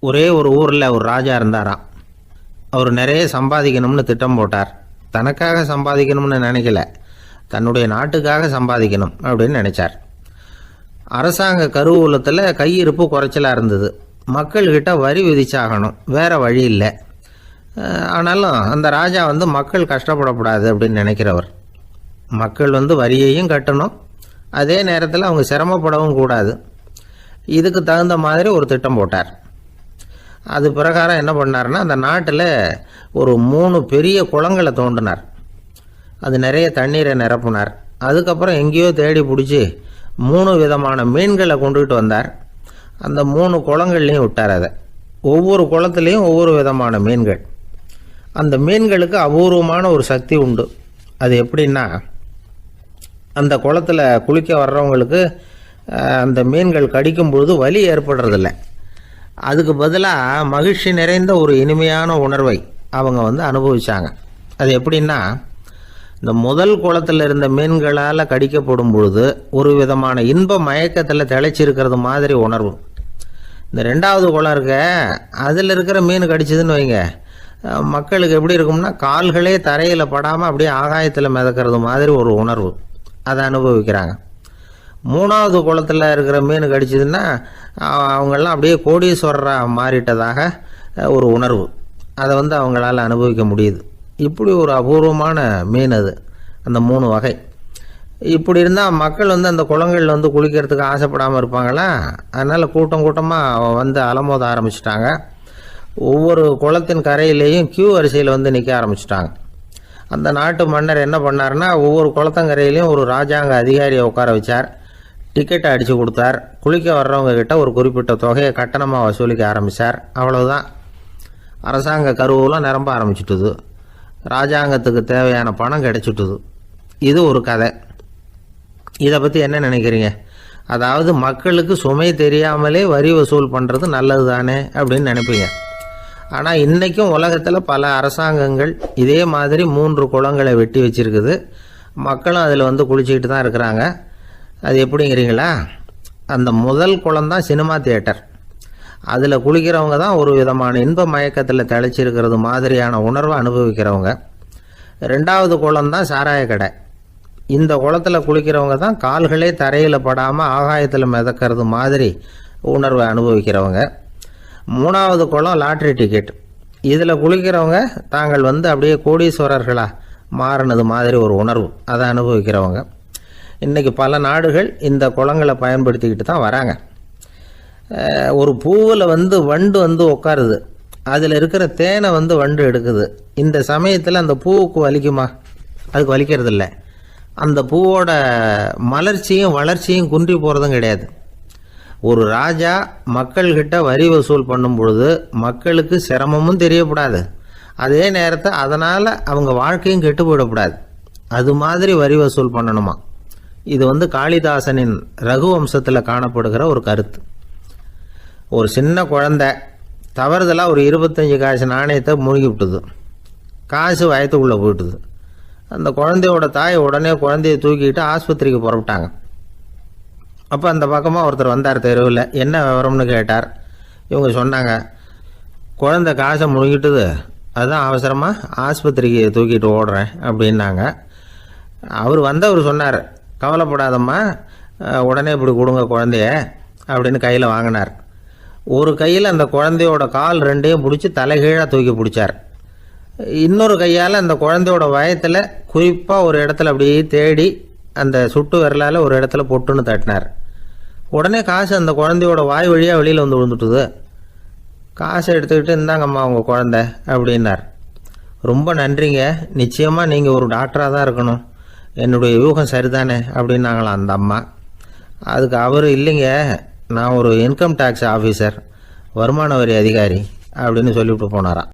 ஒரே ஒரு ஊரில் ஒரு ராஜா இருந்தாராம் அவர் நிறைய சம்பாதிக்கணும்னு திட்டம் போட்டார். தனக்காக சம்பாதிக்கணும்னு நினைக்கல. தன்னுடைய நாட்டுக்காக சம்பாதிக்கணும் அப்படின்னு நினைச்சார். அரசாங்க கருவூலத்தில் கையிருப்பு குறைச்சலாக இருந்தது. மக்கள்கிட்ட வரி விதிச்சாகணும். வேறு வழி இல்லை. ஆனாலும் அந்த ராஜா வந்து மக்கள் கஷ்டப்படக்கூடாது அப்படின்னு நினைக்கிறவர். மக்கள் வந்து வரியையும் கட்டணும். அதே நேரத்தில் அவங்க சிரமப்படவும் கூடாது. இதுக்கு தகுந்த மாதிரி ஒரு திட்டம் போட்டார். அது பிரகாரம் என்ன பண்ணார்னா அந்த நாட்டில் ஒரு மூணு பெரிய குளங்களை தோண்டினார். அது நிறைய தண்ணீரை நிரப்புனார். அதுக்கப்புறம் எங்கேயோ தேடி பிடிச்சி மூணு விதமான மீன்களை கொண்டுகிட்டு வந்தார். அந்த மூணு குளங்கள்லையும் விட்டார் அதை. ஒவ்வொரு குளத்துலேயும் ஒவ்வொரு விதமான மீன்கள். அந்த மீன்களுக்கு அபூர்வமான ஒரு சக்தி உண்டு. அது எப்படின்னா அந்த குளத்துல குளிக்க வர்றவங்களுக்கு அந்த மீன்கள் கடிக்கும் பொழுது வலி ஏற்படுறதில்ல. அதுக்கு பதிலாக மகிழ்ச்சி நிறைந்த ஒரு இனிமையான உணர்வை அவங்க வந்து அனுபவித்தாங்க அது எப்படின்னா இந்த முதல் குளத்தில் இருந்த மீன்களால் கடிக்கப்படும் பொழுது ஒரு விதமான இன்ப மயக்கத்தில் திளைச்சிருக்கிறது மாதிரி உணர்வு. இந்த ரெண்டாவது குளம் இருக்க அதில் இருக்கிற மீன் கடிச்சதுன்னு வைங்க. மக்களுக்கு எப்படி இருக்கும்னா கால்களே தரையில் படாமல் அப்படியே ஆகாயத்தில் மிதக்கிறது மாதிரி ஒரு உணர்வு. அதை அனுபவிக்கிறாங்க. மூணாவது குளத்தில் இருக்கிற மீன் கடிச்சதுன்னா அவங்கெல்லாம் அப்படியே கோடீஸ்வரராக மாறிட்டதாக ஒரு உணர்வு. அதை வந்து அவங்களால அனுபவிக்க முடியுது. இப்படி ஒரு அபூர்வமான மீன் அது அந்த மூணு வகை. இப்படி இருந்தால் மக்கள் வந்து அந்த குளங்களில் வந்து குளிக்கிறதுக்கு ஆசைப்படாமல் இருப்பாங்களா? அதனால் கூட்டம் கூட்டமாக வந்து அலமோத ஆரம்பிச்சிட்டாங்க. ஒவ்வொரு குளத்தின் கரையிலேயும் கியூ வரிசையில் வந்து நிற்க ஆரம்பிச்சிட்டாங்க. அந்த நாட்டு மன்னர் என்ன பண்ணாருன்னா ஒவ்வொரு குளத்தங்கரையிலையும் ஒரு ராஜாங்க அதிகாரியை உட்கார வச்சார். டிக்கெட்டை அடித்து கொடுத்தார். குளிக்க வர்றவங்க கிட்ட ஒரு குறிப்பிட்ட தொகையை கட்டணமாக வசூலிக்க ஆரம்பித்தார் அவ்வளவுதான். அரசாங்க கருவெலாம் நிரம்ப ஆரம்பிச்சிட்டுது. ராஜாங்கத்துக்கு தேவையான பணம் கிடைச்சிட்டுது. இது ஒரு கதை. இதை பற்றி என்ன நினைக்கிறீங்க? அதாவது மக்களுக்கு சுமை தெரியாமலே வரி வசூல் பண்ணுறது நல்லது தானே அப்படின்னு நினைப்பீங்க. ஆனால் இன்றைக்கும் உலகத்தில் பல அரசாங்கங்கள் இதே மாதிரி மூன்று குளங்களை வெட்டி வச்சுருக்குது. மக்களும் அதில் வந்து குளிச்சுக்கிட்டு தான் இருக்கிறாங்க. அது எப்படிங்கிறீங்களா? அந்த முதல் குளம் தான் சினிமா தியேட்டர். அதில் குளிக்கிறவங்க தான் ஒரு விதமான இன்ப மயக்கத்தில் தெளிச்சிருக்கிறது மாதிரியான உணர்வை அனுபவிக்கிறவங்க. ரெண்டாவது குளம் தான் சாராய கடை. இந்த குளத்தில் குளிக்கிறவங்க தான் கால்களே தரையில் படாமல் ஆகாயத்தில் மிதக்கிறது மாதிரி உணர்வை அனுபவிக்கிறவங்க. மூணாவது குளம் லாட்ரி டிக்கெட். இதில் குளிக்கிறவங்க தாங்கள் வந்து அப்படியே கோடீஸ்வரர்களாக மாறினது மாதிரி ஒரு உணர்வு. அதை அனுபவிக்கிறவங்க. இன்றைக்கி பல நாடுகள் இந்த குளங்களை பயன்படுத்திக்கிட்டு தான் வராங்க. ஒரு பூவில் வந்து வண்டு வந்து உட்காருது அதில் இருக்கிற தேனை வந்து வண்டு எடுக்குது. இந்த சமயத்தில் அந்த பூவுக்கு வலிக்குமா? அதுக்கு வலிக்கிறது இல்லை அந்த பூவோட மலர்ச்சியும் வளர்ச்சியும் குன்றி போகிறதும் கிடையாது. ஒரு ராஜா மக்கள்கிட்ட வரி வசூல் பண்ணும் பொழுது மக்களுக்கு சிரமமும் தெரியக்கூடாது அதே நேரத்தை அதனால் அவங்க வாழ்க்கையும் கெட்டு போயிடக்கூடாது அது மாதிரி வரி வசூல் பண்ணணுமா? இது வந்து காளிதாசனின் ரகுவம்சத்தில் காணப்படுகிற ஒரு கருத்து. ஒரு சின்ன குழந்தை தவறுதலாக ஒரு இருபத்தஞ்சி காசு நாணயத்தை மூழ்கி விட்டுது. காசு வயத்துக்குள்ளே போயிட்டுது. அந்த குழந்தையோட தாய் உடனே குழந்தைய தூக்கிட்டு ஆஸ்பத்திரிக்கு புறப்பட்டாங்க. அப்போ அந்த பக்கமாக ஒருத்தர் வந்தார் தெருவில். என்ன விவரம்னு கேட்டார். இவங்க சொன்னாங்க குழந்தை காசை முழுங்கிட்டுது அதுதான் அவசரமாக ஆஸ்பத்திரிக்கு தூக்கிட்டு ஓடுறேன் அப்படின்னாங்க. அவர் வந்தவர் சொன்னார் கவலைப்படாதம்மா. உடனே இப்படி கொடுங்க குழந்தைய அப்படின்னு கையில் வாங்கினார். ஒரு கையில் அந்த குழந்தையோட கால் ரெண்டையும் பிடிச்சி தலைகீழாக தூக்கி பிடிச்சார். இன்னொரு கையால் அந்த குழந்தையோட வயத்தில் குறிப்பாக ஒரு இடத்துல அப்படியே தேடி அந்த சுட்டு விரலால் ஒரு இடத்துல பொட்டுன்னு தட்டினார். உடனே காசு அந்த குழந்தையோட வாய் வழியாக வெளியில் வந்து விழுந்துட்டுது. காசை எடுத்துக்கிட்டு இந்தாங்கம்மா உங்கள் குழந்தை அப்படின்னார். ரொம்ப நன்றிங்க. நிச்சயமாக நீங்கள் ஒரு டாக்டராக தான் இருக்கணும். என்னுடைய யூகம் சரிதானே அப்படின்னாங்களாம் அந்த அம்மா. அதுக்கு அவர் இல்லைங்க நான் ஒரு இன்கம் டேக்ஸ் ஆஃபீஸர் வருமான வரி அதிகாரி அப்படின்னு சொல்லிவிட்டு போனாராம்.